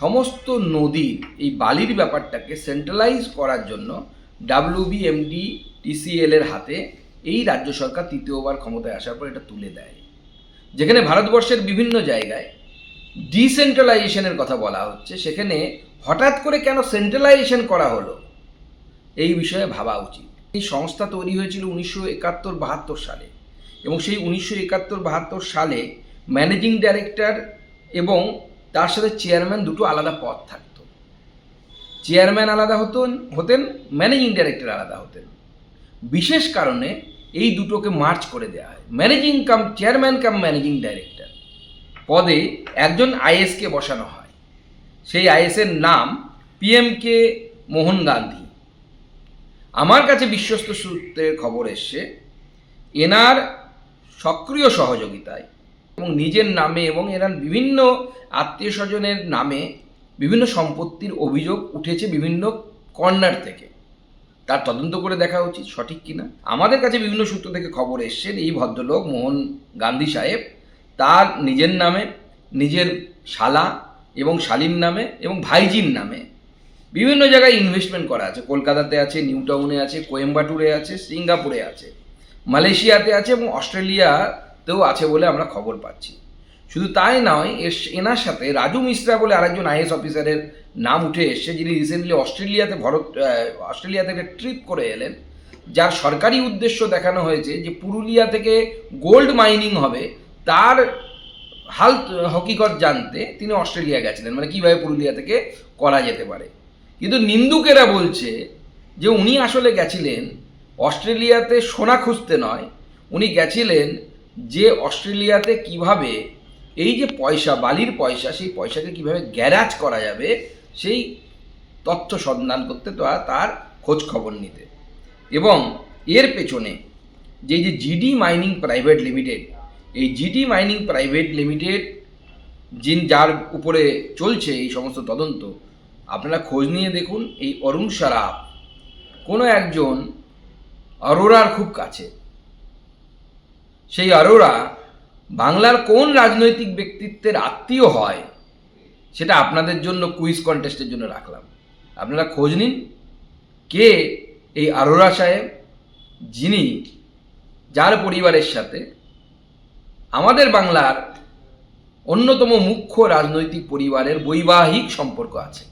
সমস্ত নদীর এই বালির ব্যাপারটাকে সেন্ট্রালাইজ করার জন্য ডাব্লিউবিএমডি টিসিএল এর হাতে এই রাজ্য সরকার তৃতীয়বার ক্ষমতায় আসার পর এটা তুলে দেয়। যেখানে ভারতবর্ষের বিভিন্ন জায়গায় ডিসেন্ট্রালাইজেশনের কথা বলা হচ্ছে, সেখানে হঠাৎ করে কেন সেন্ট্রালাইজেশন করা হলো? এই বিষয়ে ভাবা উচিত। এই সংস্থা তৈরি হয়েছিল উনিশশো একাত্তর বাহাত্তর সালে এবং সেই উনিশশো একাত্তর বাহাত্তর সালে ম্যানেজিং ডাইরেক্টর এবং তার সাথে চেয়ারম্যান দুটো আলাদা পদ থাকতো। চেয়ারম্যান আলাদা হতেন হতেন ম্যানেজিং ডাইরেক্টর আলাদা হতেন। বিশেষ কারণে এই দুটোকে মার্চ করে দেওয়া হয়। Managing cum chairman cum managing director পদে একজন আইএসকে বসানো হয়। সেই আইএসের নাম পিএমকে মোহন গান্ধী। আমার কাছে বিশ্বস্ত সূত্রের খবর এসছে, এনার সক্রিয় সহযোগিতায় এবং নিজের নামে এবং এনার বিভিন্ন আত্মীয় স্বজনের নামে বিভিন্ন সম্পত্তির অভিযোগ উঠেছে বিভিন্ন কর্নার থেকে। তার তদন্ত করে দেখা উচিত, সঠিক কিনা? আমাদের কাছে বিভিন্ন সূত্র থেকে খবর এসছেন এই ভদ্রলোক মোহন গান্ধী সাহেব তার নিজের নামে, নিজের শালা এবং শালীর নামে এবং ভাইজির নামে বিভিন্ন জায়গায় ইনভেস্টমেন্ট করা আছে। কলকাতাতে আছে নিউ টাউনে আছে, কোয়েম্বাটুরে আছে, সিঙ্গাপুরে আছে, মালয়েশিয়াতে আছে এবং অস্ট্রেলিয়াতেও আছে বলে আমরা খবর পাচ্ছি। শুধু তাই নয় এর এনার সাথে রাজু মিশ্রা বলে আরেকজন আইএস অফিসারের নাম উঠে এসছে, যিনি রিসেন্টলি অস্ট্রেলিয়াতে ভারত অস্ট্রেলিয়া থেকে ট্রিপ করে এলেন। যার সরকারি উদ্দেশ্য দেখানো হয়েছে যে পুরুলিয়া থেকে গোল্ড মাইনিং হবে। তার হাল, হকিকত জানতে তিনি অস্ট্রেলিয়া গেছিলেন। মানে কীভাবে পুরুলিয়া থেকে করা যেতে পারে। কিন্তু নিন্দুকেরা বলছে যে উনি আসলে গেছিলেন অস্ট্রেলিয়াতে সোনা খুঁজতে নয়, উনি গেছিলেন যে অস্ট্রেলিয়াতে কীভাবে এই যে পয়সা, বালির পয়সা, সেই পয়সাকে কীভাবে গ্যারাজ করা যাবে, সেই তথ্য সন্ধান করতে তো তার খোঁজ খবর নিতে। এবং এর পেছনে যে যে জিডি মাইনিং প্রাইভেট লিমিটেড, এই জিডি মাইনিং প্রাইভেট লিমিটেড যিন যার উপরে চলছে এই সমস্ত তদন্ত, আপনারা খোঁজ নিয়ে দেখুন, এই অরুণ সারাফ কোনো একজন অরোরার খুব কাছে। সেই অরোরা বাংলার কোন রাজনৈতিক ব্যক্তিত্বের আত্মীয় হয়, সেটা আপনাদের জন্য কুইজ কন্টেস্টের জন্য রাখলাম। আপনারা খোঁজ নিন, কে এই আরোরা সাহেব, যিনি যার পরিবারের সাথে আমাদের বাংলার অন্যতম মুখ্য রাজনৈতিক পরিবারের বৈবাহিক সম্পর্ক আছে।